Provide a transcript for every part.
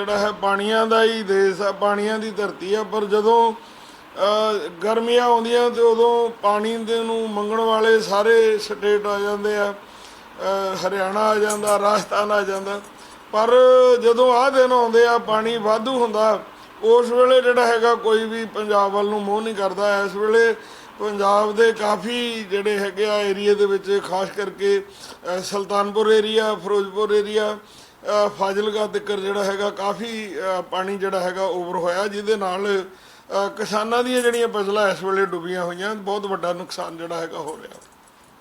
ਜਿਹੜਾ ਹੈ ਪਾਣੀਆਂ ਦਾ ਹੀ ਦੇਸ਼ ਆ, ਪਾਣੀਆਂ ਦੀ ਧਰਤੀ ਆ, ਪਰ ਜਦੋਂ ਗਰਮੀਆਂ ਆਉਂਦੀਆਂ ਤੇ ਉਦੋਂ ਪਾਣੀ ਦੇ ਨੂੰ ਮੰਗਣ ਵਾਲੇ ਸਾਰੇ ਸਟੇਟ ਆ ਜਾਂਦੇ ਆ ਹਰਿਆਣਾ ਆ ਜਾਂਦਾ, ਰਾਜਸਥਾਨ ਆ ਜਾਂਦਾ, ਪਰ ਜਦੋਂ ਆਹ ਦਿਨ ਆਉਂਦੇ ਆ, ਪਾਣੀ ਵਾਧੂ ਹੁੰਦਾ, ਉਸ ਵੇਲੇ ਜਿਹੜਾ ਹੈਗਾ ਕੋਈ ਵੀ ਪੰਜਾਬ ਵੱਲ ਨੂੰ ਮੋਹ ਨਹੀਂ ਕਰਦਾ, ਇਸ ਵੇਲੇ ਪੰਜਾਬ ਦੇ ਕਾਫੀ ਜਿਹੜੇ ਹੈਗੇ ਆ ਏਰੀਆ ਦੇ ਵਿੱਚ, ਖਾਸ ਕਰਕੇ ਸੁਲਤਾਨਪੁਰ ਏਰੀਆ, ਫਿਰੋਜ਼ਪੁਰ ਏਰੀਆ ਅ, ਫਾਜ਼ਿਲਕਾ ਤੱਕ ਜਿਹੜਾ ਹੈਗਾ ਕਾਫੀ ਅ, ਪਾਣੀ ਜਿਹੜਾ ਹੈਗਾ ਓਵਰ ਹੋਇਆ ਜਿਹਦੇ ਨਾਲ ਅ, ਕਿਸਾਨਾਂ ਦੀਆਂ ਜਿਹੜੀਆਂ ਫਸਲਾਂ ਇਸ ਵੇਲੇ ਡੁੱਬੀਆਂ ਹੋਈਆਂ ਬਹੁਤ ਵੱਡਾ ਨੁਕਸਾਨ ਜਿਹੜਾ ਹੈਗਾ ਹੋ ਰਿਹਾ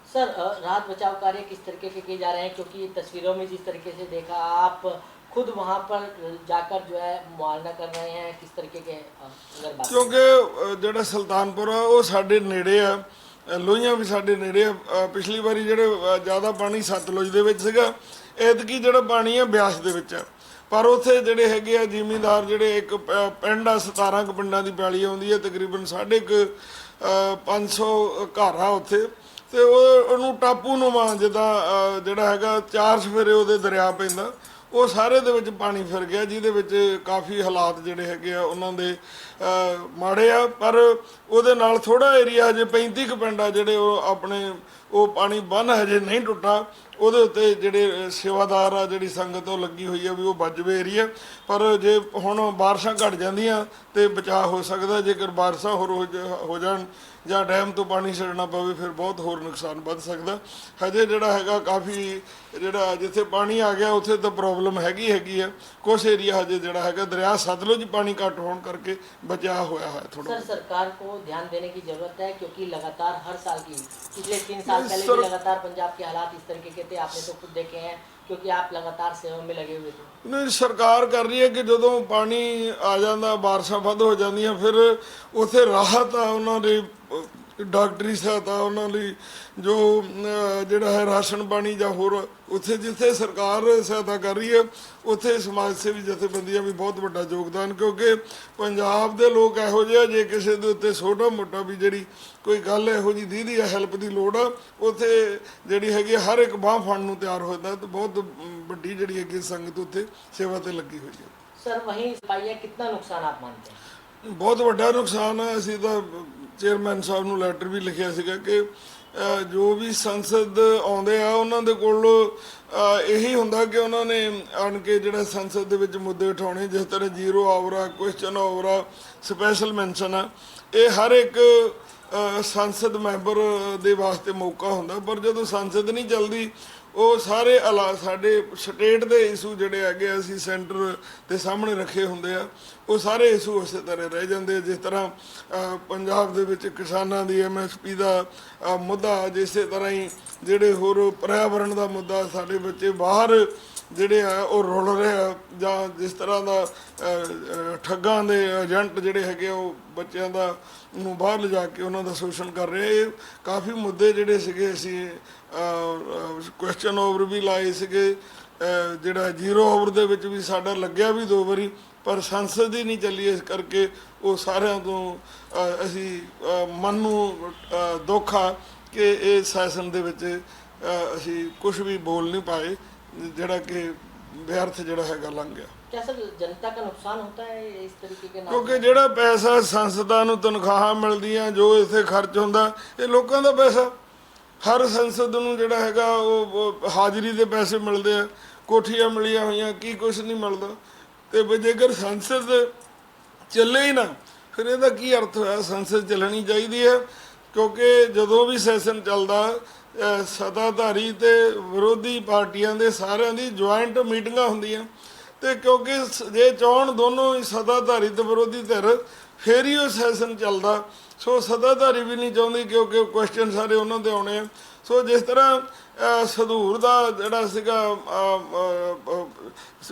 सर अ, राहत बचाव कार्य किस तरीके से किए जा रहे हैं क्योंकि तस्वीरों में जिस तरीके से देखा आप खुद वहां पर जाकर जो है मुआयना कर रहे हैं किस तरीके के अ, अगर बात ਕਿਉਂਕਿ ਅ, ਜਿਹੜਾ ਸੁਲਤਾਨਪੁਰ ਆ ਉਹ ਸਾਡੇ ਨੇੜੇ ਆ ਅ, ਲੋਹੀਆਂ ਵੀ ਸਾਡੇ ਨੇੜੇ ਆ ਅ, ਪਿਛਲੀ ਵਾਰੀ ਜਿਹੜੇ ਅ, ਜ਼ਿਆਦਾ ਪਾਣੀ ਸਤਲੁਜ ਦੇ ਵਿੱਚ ਸੀਗਾ ਐਤਕੀ ਜਿਹੜਾ ਪਾਣੀ ਆ ਬਿਆਸ ਦੇ ਵਿੱਚ ਆ। ਪਰ ਉੱਥੇ ਜਿਹੜੇ ਹੈਗੇ ਆ ਜ਼ਿਮੀਂਦਾਰ ਜਿਹੜੇ ਇੱਕ ਪਿੰਡ ਆ 17 ਕੁ ਪਿੰਡਾਂ ਦੀ ਪੈਲੀ ਆਉਂਦੀ ਹੈ ਤਕਰੀਬਨ ਸਾਢੇ ਕੁ ਅ, 500 ਘਰ ਆ ਉੱਥੇ। ਤੇ ਉਹ ਉਹਨੂੰ ਟਾਪੂ ਨੂੰ ਜਿੱਦਾਂ ਜਿਹੜਾ ਹੈਗਾ ਚਾਰ ਸਫੇਰੇ ਉਹਦੇ ਦਰਿਆ ਪੈਂਦਾ। ਉਹ ਸਾਰੇ ਦੇ ਵਿੱਚ ਪਾਣੀ ਫਿਰ ਗਿਆ ਜਿਹਦੇ ਵਿੱਚ ਕਾਫੀ ਹਾਲਾਤ ਜਿਹੜੇ ਹੈਗੇ ਆ ਉਹਨਾਂ ਦੇ ਮਾੜੇ ਆ। ਪਰ ਉਹਦੇ ਨਾਲ ਥੋੜਾ ਏਰੀਆ ਹਜੇ 35 ਕੁ ਪਿੰਡ ਆ ਜਿਹੜੇ ਉਹ ਆਪਣੇ ਉਹ ਪਾਣੀ ਬੰਨ ਹਜੇ ਨਹੀਂ ਟੁੱਟਾ। ਉਹਦੇ ਉੱਤੇ ਜਿਹੜੇ ਅ, ਸੇਵਾਦਾਰ ਆ ਜਿਹੜੀ ਸੰਗਤ ਉਹ ਲੱਗੀ ਹੋਈ ਆ ਵੀ ਉਹ ਬਚਵੇ ਏਰੀਆ ਪਰ ਜੇ ਹੁਣ ਬਾਰਿਸ਼ਾਂ ਘਟ ਜਾਂਦੀਆਂ ਤੇ ਬਚਾਅ ਹੋ ਸਕਦਾ ਜੇਕਰ ਬਾਰਿਸ਼ਾਂ ਹੋਰ ਹੋ ਜਾ- ਹੋ ਜਾਣ ਜਾਂ ਡੈਮ ਤੋਂ ਪਾਣੀ ਛੱਡਣਾ ਪਵੇ ਫਿਰ ਬਹੁਤ ਹੋਰ ਨੁਕਸਾਨ ਵੱਧ ਸਕਦਾ ਹਜੇ ਜਿਹੜਾ ਹੈਗਾ ਕਾਫੀ ਜਿਹੜਾ ਜਿੱਥੇ ਪਾਣੀ ਆ ਗਿਆ ਉੱਥੇ ਤਾਂ ਪ੍ਰੋਬਲਮ ਹੈਗੀ ਹੈਗੀ ਆ ਕੁਛ ਏਰੀਆ ਹਜੇ ਜਿਹੜਾ ਹੈਗਾ ਦਰਿਆ ਸਤਲੁਜ ਪਾਣੀ ਘੱਟ ਹੋਣ ਕਰਕੇ ਬਚਾਅ ਹੋਇਆ ਹੋਇਆ ਥੋੜਾ सर सरकार को ध्यान देने की जरूरत है क्योंकि लगातार हर साल की पिछले तीन साल नहीं, पहले सर- भी लगातार पंजाब के हालात इस तरीके के थे आपने तो खुद देखे हैं क्योंकि आप लगातार सेवा में लगे हुए थे ਨਹੀਂ ਸਰਕਾਰ ਕਰ ਰਹੀ ਹੈ ਕਿ ਜਦੋਂ ਪਾਣੀ ਆ ਜਾਂਦਾ ਬਾਰਿਸ਼ਾਂ ਵੱਧ ਹੋ ਜਾਂਦੀਆਂ ਫਿਰ ਉਥੇ ਰਾਹਤ ਆ ਉਹਨਾਂ ਦੇ ਅਹ, ਡਾਕਟਰੀ ਸਹਾਇਤਾ ਉਹਨਾਂ ਲਈ ਜੋ ਜਿਹੜਾ ਹੈ ਰਾਸ਼ਨ ਪਾਣੀ ਜਾਂ ਹੋਰ ਉੱਥੇ ਜਿੱਥੇ ਸਰਕਾਰ ਸਹਾਇਤਾ ਕਰ ਰਹੀ ਹੈ ਉੱਥੇ ਸਮਾਜ ਸੇਵੀ ਜਥੇਬੰਦੀਆਂ ਵੀ ਬਹੁਤ ਵੱਡਾ ਯੋਗਦਾਨ ਕਿਉਂਕਿ ਪੰਜਾਬ ਦੇ ਲੋਕ ਇਹੋ ਜਿਹੇ ਜੇ ਕਿਸੇ ਦੇ ਉੱਤੇ ਛੋਟਾ ਮੋਟਾ ਵੀ ਜਿਹੜੀ ਕੋਈ ਗੱਲ ਇਹੋ ਜੀ ਦੀ ਦੀ ਹੈਲਪ ਦੀ ਲੋੜ ਆ ਉੱਥੇ ਜਿਹੜੀ ਹੈਗੀ ਹਰ ਇੱਕ ਬਾਹ ਫੜਨ ਨੂੰ ਤਿਆਰ ਹੋਇਆ ਤਾਂ ਬਹੁਤ ਵੱਡੀ ਜਿਹੜੀ ਹੈਗੀ ਸੰਗਤ ਉੱਥੇ ਸੇਵਾ ਤੇ ਲੱਗੀ ਹੋਈ ਹੈ। ਸਰ ਵਹੀਂ ਪਾਈਆ ਕਿੰਨਾ ਨੁਕਸਾਨ ਆਪ ਮੰਨਦੇ ਬਹੁਤ ਵੱਡਾ ਨੁਕਸਾਨ ਹੈ ਅਸੀਂ ਤਾਂ ਚੇਅਰਮੈਨ ਸਾਹਿਬ ਨੂੰ ਲੈਟਰ ਵੀ ਲਿਖਿਆ ਸੀਗਾ ਕਿ ਜੋ ਵੀ ਸੰਸਦ ਆਉਂਦੇ ਆ, ਉਹਨਾਂ ਦੇ ਕੋਲ ਇਹੀ ਹੁੰਦਾ ਕਿ ਉਹਨਾਂ ਨੇ ਆਣ ਕੇ ਜਿਹੜਾ ਸੰਸਦ ਦੇ ਵਿੱਚ ਮੁੱਦੇ ਉਠਾਉਣੇ, ਜਿਸ ਤਰ੍ਹਾਂ ਜ਼ੀਰੋ ਆਵਰ ਆ ਕੁਐਸਚਨ ਆਵਰ ਸਪੈਸ਼ਲ ਮੈਂਸ਼ਨ ਆ। ਇਹ ਹਰ ਇੱਕ ਸੰਸਦ ਮੈਂਬਰ ਦੇ ਵਾਸਤੇ ਮੌਕਾ ਹੁੰਦਾ, ਪਰ ਜਦੋਂ ਸੰਸਦ ਨਹੀਂ ਚੱਲਦੀ ਉਹ ਸਾਰੇ ਅਲਾ ਸਾਡੇ ਸਟੇਟ ਦੇ ਇਸ਼ੂ ਜਿਹੜੇ ਹੈਗੇ ਆ, ਅਸੀਂ ਸੈਂਟਰ ਦੇ ਸਾਹਮਣੇ ਰੱਖੇ ਹੁੰਦੇ ਆ ਉਹ ਸਾਰੇ ਇਸ਼ੂ ਉਸੇ ਤਰ੍ਹਾਂ ਰਹਿ ਜਾਂਦੇ ਆ। ਜਿਸ ਤਰ੍ਹਾਂ ਪੰਜਾਬ ਦੇ ਵਿੱਚ ਕਿਸਾਨਾਂ ਦੀ ਐਮਐਸਪੀ ਦਾ ਮੁੱਦਾ ਜਿਸੇ ਤਰ੍ਹਾਂ ਹੀ ਜਿਹੜੇ ਹੋਰ ਪਰਿਆਵਰਣ ਦਾ ਮੁੱਦਾ ਸਾਡੇ ਬੱਚੇ ਬਾਹਰ ਜਿਹੜੇ ਆ ਉਹ ਰੁਲ ਰਹੇ ਆ ਜਾਂ ਜਿਸ ਤਰ੍ਹਾਂ ਦਾ ਠੱਗਾਂ ਦੇ ਏਜੰਟ ਜਿਹੜੇ ਹੈਗੇ ਆ, ਉਹ ਬੱਚਿਆਂ ਦਾ ਨੂੰ ਬਾਹਰ ਲਿਜਾ ਕੇ ਉਹਨਾਂ ਦਾ ਸ਼ੋਸ਼ਣ ਕਰ ਰਹੇ ਇਹ ਕਾਫੀ ਮੁੱਦੇ ਜਿਹੜੇ ਸੀਗੇ ਅਸੀਂ ਕੁਐਸਚਨ ਓਵਰ ਵੀ ਲਾਏ ਸੀਗੇ। ਜਿਹੜਾ ਜ਼ੀਰੋ ਓਵਰ ਦੇ ਵਿੱਚ ਵੀ ਸਾਡਾ ਲੱਗਿਆ ਵੀ ਦੋ ਵਾਰੀ ਪਰ ਸੰਸਦ ਹੀ ਨਹੀਂ ਚੱਲੀ ਇਸ ਕਰਕੇ ਉਹ ਸਾਰਿਆਂ ਤੋਂ ਅਸੀਂ ਮਨ ਨੂੰ ਦੁੱਖ ਆ ਕਿ ਇਹ ਸੈਸ਼ਨ ਦੇ ਵਿੱਚ ਅਸੀਂ ਕੁਝ ਵੀ ਬੋਲ ਨਹੀਂ ਪਾਏ। ਜਿਹੜਾ ਕਿ ਵਿਅਰਥ ਜਿਹੜਾ ਹੈਗਾ ਲੰਘ ਗਿਆ क्या सर जनता का नुकसान होता है इस तरीके के नाम ਕਿਉਂਕਿ ਜਿਹੜਾ ਪੈਸਾ ਸੰਸਦਾਂ ਨੂੰ ਤਨਖਾਹਾਂ ਮਿਲਦੀਆਂ ਜੋ ਇੱਥੇ ਖਰਚ ਹੁੰਦਾ ਇਹ ਲੋਕਾਂ ਦਾ ਪੈਸਾ ਹਰ ਸੰਸਦ ਨੂੰ ਜਿਹੜਾ ਹੈਗਾ ਉਹ ਉਹ ਹਾਜ਼ਰੀ ਦੇ ਪੈਸੇ ਮਿਲਦੇ ਆ ਕੋਠੀਆਂ ਮਿਲੀਆਂ ਹੋਈਆਂ ਕੀ ਕੁਝ ਨਹੀਂ ਮਿਲਦਾ ਤੇ ਵੀ ਜੇਕਰ ਸੰਸਦ ਚੱਲੇ ਹੀ ਨਾ ਫਿਰ ਇਹਦਾ ਕੀ ਅਰਥ ਹੋਇਆ ਸੰਸਦ ਚੱਲਣੀ ਚਾਹੀਦੀ ਹੈ ਕਿਉਂਕਿ ਜਦੋਂ ਵੀ ਸੈਸ਼ਨ ਚੱਲਦਾ ਅਹ ਸੱਤਾਧਾਰੀ ਤੇ ਵਿਰੋਧੀ ਪਾਰਟੀਆਂ ਦੇ ਸਾਰਿਆਂ ਦੀ ਜੁਆਇੰਟ ਮੀਟਿੰਗਾਂ ਹੁੰਦੀਆਂ ਤੇ ਕਿਉਂਕਿ ਸ- ਜੇ ਚਾਹਣ ਦੋਨੋਂ ਹੀ ਸੱਤਾਧਾਰੀ ਤੇ ਵਿਰੋਧੀ ਧਿਰ ਫੇਰ ਹੀ ਉਹ ਸੈਸ਼ਨ ਚੱਲਦਾ। ਸੋ ਸੱਤਾਧਾਰੀ ਵੀ ਨਹੀਂ ਚਾਹੁੰਦੀ ਕਿਉਂਕਿ ਕੁਐਸਚਨ ਸਾਰੇ ਉਹਨਾਂ ਦੇ ਆਉਣੇ ਆ। ਸੋ ਜਿਸ ਤਰ੍ਹਾਂ ਅਹ, ਸਧੂਰ ਦਾ ਜਿਹੜਾ ਸੀਗਾ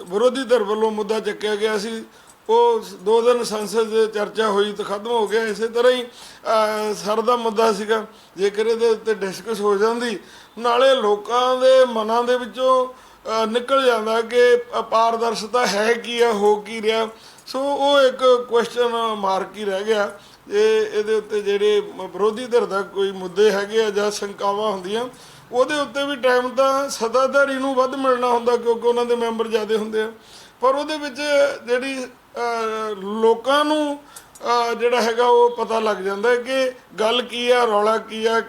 ਵਿਰੋਧੀ ਧਿਰ ਵੱਲੋਂ ਮੁੱਦਾ ਚੱਕਿਆ ਗਿਆ ਸੀ ਉਹ ਦੋ ਦਿਨ ਸੰਸਦ 'ਚ ਚਰਚਾ ਹੋਈ ਤਾਂ ਖਤਮ ਹੋ ਗਿਆ, ਇਸੇ ਤਰ੍ਹਾਂ ਹੀ ਸਰ ਦਾ ਮੁੱਦਾ ਸੀਗਾ, ਜੇਕਰ ਇਹਦੇ ਉੱਤੇ ਡਿਸਕਸ ਹੋ ਜਾਂਦੀ, ਨਾਲੇ ਲੋਕਾਂ ਦੇ ਮਨਾਂ ਦੇ ਵਿੱਚੋਂ ਨਿਕਲ ਜਾਂਦਾ ਕਿ ਪਾਰਦਰਸ਼ਤਾ ਹੈ ਕੀ ਆ, ਹੋ ਕੀ ਰਿਹਾ। ਸੋ ਉਹ ਇੱਕ ਕੁਐਸਚਨ ਮਾਰਕ ਹੀ ਰਹਿ ਗਿਆ ਇਹ ਇਹਦੇ ਉੱਤੇ ਜਿਹੜੇ ਵਿਰੋਧੀ ਧਿਰ ਦਾ ਕੋਈ ਮੁੱਦੇ ਹੈਗੇ ਆ ਜਾਂ ਸ਼ੰਕਾਵਾਂ ਹੁੰਦੀਆਂ, ਉਹਦੇ ਉੱਤੇ ਵੀ ਟਾਈਮ ਤਾਂ ਸੱਤਾਧਾਰੀ ਨੂੰ ਵੱਧ ਮਿਲਣਾ ਹੁੰਦਾ ਕਿਉਂਕਿ ਉਹਨਾਂ ਦੇ ਮੈਂਬਰ ਜ਼ਿਆਦੇ ਹੁੰਦੇ ਆ। ਪਰ ਉਹਦੇ ਵਿੱਚ ਜਿਹੜੀ ਲੋਕਾਂ ਨੂੰ ਜਿਹੜਾ ਹੈਗਾ ਉਹ ਪਤਾ ਲੱਗ ਜਾਂਦਾ ਕਿ ਗੱਲ ਕੀ ਆ, ਰੌਲਾ ਕੀ ਆ,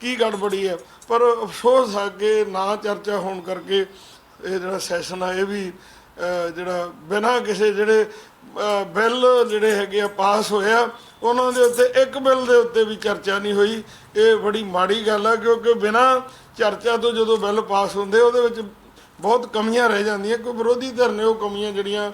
ਕੀ ਗੜਬੜੀ ਹੈ ਪਰ ਅਫਸੋਸ ਆ ਕਿ ਨਾ ਚਰਚਾ ਹੋਣ ਕਰਕੇ ਇਹ ਜਿਹੜਾ ਸੈਸ਼ਨ ਆ, ਇਹ ਵੀ ਜਿਹੜਾ ਬਿਨਾਂ ਕਿਸੇ ਜਿਹੜੇ ਬਿੱਲ ਜਿਹੜੇ ਹੈਗੇ ਆ, ਪਾਸ ਹੋਇਆ ਉਹਨਾਂ ਦੇ ਉੱਤੇ, ਇੱਕ ਬਿੱਲ ਦੇ ਉੱਤੇ ਵੀ ਚਰਚਾ ਨਹੀਂ ਹੋਈ। ਇਹ ਬੜੀ ਮਾੜੀ ਗੱਲ ਆ, ਕਿਉਂਕਿ ਬਿਨਾਂ ਚਰਚਾ ਤੋਂ ਜਦੋਂ ਬਿੱਲ ਪਾਸ ਹੁੰਦੇ, ਉਹਦੇ ਵਿੱਚ ਬਹੁਤ ਕਮੀਆਂ ਰਹਿ ਜਾਂਦੀਆਂ। ਕੋਈ ਵਿਰੋਧੀ ਧਿਰ ਨੇ ਉਹ ਕਮੀਆਂ ਜਿਹੜੀਆਂ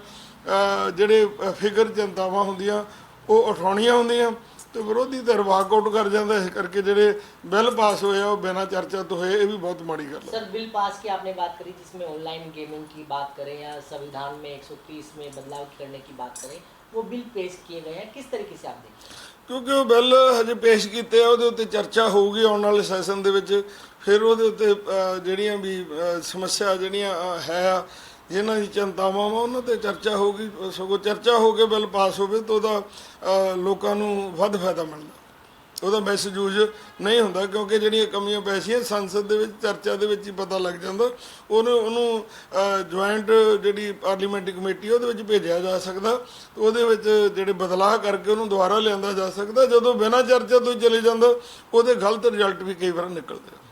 ਜਿਹੜੇ ਫਿਗਰ ਜਨਤਾਵਾਂ ਹੁੰਦੀਆਂ ਉਹ ਉਠਾਉਣੀਆਂ ਹੁੰਦੀਆਂ ਤੇ ਵਿਰੋਧੀ ਧਿਰ ਵਾਕਆਊਟ ਕਰ ਜਾਂਦਾ ਇਸ ਕਰਕੇ ਜਿਹੜੇ ਬਿੱਲ ਪਾਸ ਹੋਏ ਆ ਉਹ ਬਿਨਾਂ ਚਰਚਾ ਤੋਂ ਹੋਏ ਇਹ ਵੀ ਬਹੁਤ ਮਾੜੀ ਗੱਲ ਹੈ सर बिल पास की आपने बात करी जिसमें ऑनलाइन गेमिंग की बात करें या संविधान में 130 में बदलाव करने की बात करें वो बिल पेश किए गए हैं किस तरीके से आप देखते हैं ਕਿਉਂਕਿ ਉਹ ਬਿੱਲ ਹਜੇ ਪੇਸ਼ ਕੀਤੇ ਆ ਉਹਦੇ ਉੱਤੇ ਚਰਚਾ ਹੋਊਗੀ ਆਉਣ ਵਾਲੇ ਸੈਸ਼ਨ ਦੇ ਵਿੱਚ ਫਿਰ ਉਹਦੇ ਉੱਤੇ ਅਹ, ਜਿਹੜੀਆਂ ਵੀ ਅਹ, ਸਮੱਸਿਆ ਜਿਹੜੀਆਂ ਅਹ, ਹੈ ਆ ਇਹਨਾਂ ਦੀ ਚਿੰਤਾਵਾਂ ਵਾ, ਉਹਨਾਂ ਤੇ ਚਰਚਾ ਹੋਊਗੀ ਸਗੋਂ ਚਰਚਾ ਹੋ ਕੇ ਬਿੱਲ ਪਾਸ ਹੋਵੇ ਤਾਂ ਉਹਦਾ ਲੋਕਾਂ ਨੂੰ ਵੱਧ ਫਾਇਦਾ ਮਿਲਦਾ। ਉਹਦਾ ਮਿਸਯੂਜ਼ ਨਹੀਂ ਹੁੰਦਾ ਕਿਉਂਕਿ ਜਿਹੜੀਆਂ ਕਮੀਆਂ ਪੈਸੀਆਂ ਸੰਸਦ ਦੇ ਵਿੱਚ, ਚਰਚਾ ਦੇ ਵਿੱਚ ਹੀ ਪਤਾ ਲੱਗ ਜਾਂਦਾ। ਉਹਨੂੰ ਉਹਨੂੰ ਜੁਆਇੰਟ ਜਿਹੜੀ ਪਾਰਲੀਮੈਂਟਰੀ ਕਮੇਟੀ ਉਹਦੇ ਵਿੱਚ ਭੇਜਿਆ ਜਾ ਸਕਦਾ। ਤੇ ਉਹਦੇ ਵਿੱਚ ਜਿਹੜੇ ਬਦਲਾਅ ਕਰਕੇ ਉਹਨੂੰ ਦੁਬਾਰਾ ਲਿਆਂਦਾ ਜਾ ਸਕਦਾ। ਜਦੋਂ ਬਿਨਾਂ ਚਰਚਾ ਤੋਂ ਹੀ ਚਲੇ ਜਾਂਦਾ, ਉਹਦੇ ਗਲਤ ਰਿਜ਼ਲਟ ਵੀ ਕਈ ਵਾਰ ਨਿਕਲਦੇ ਆ।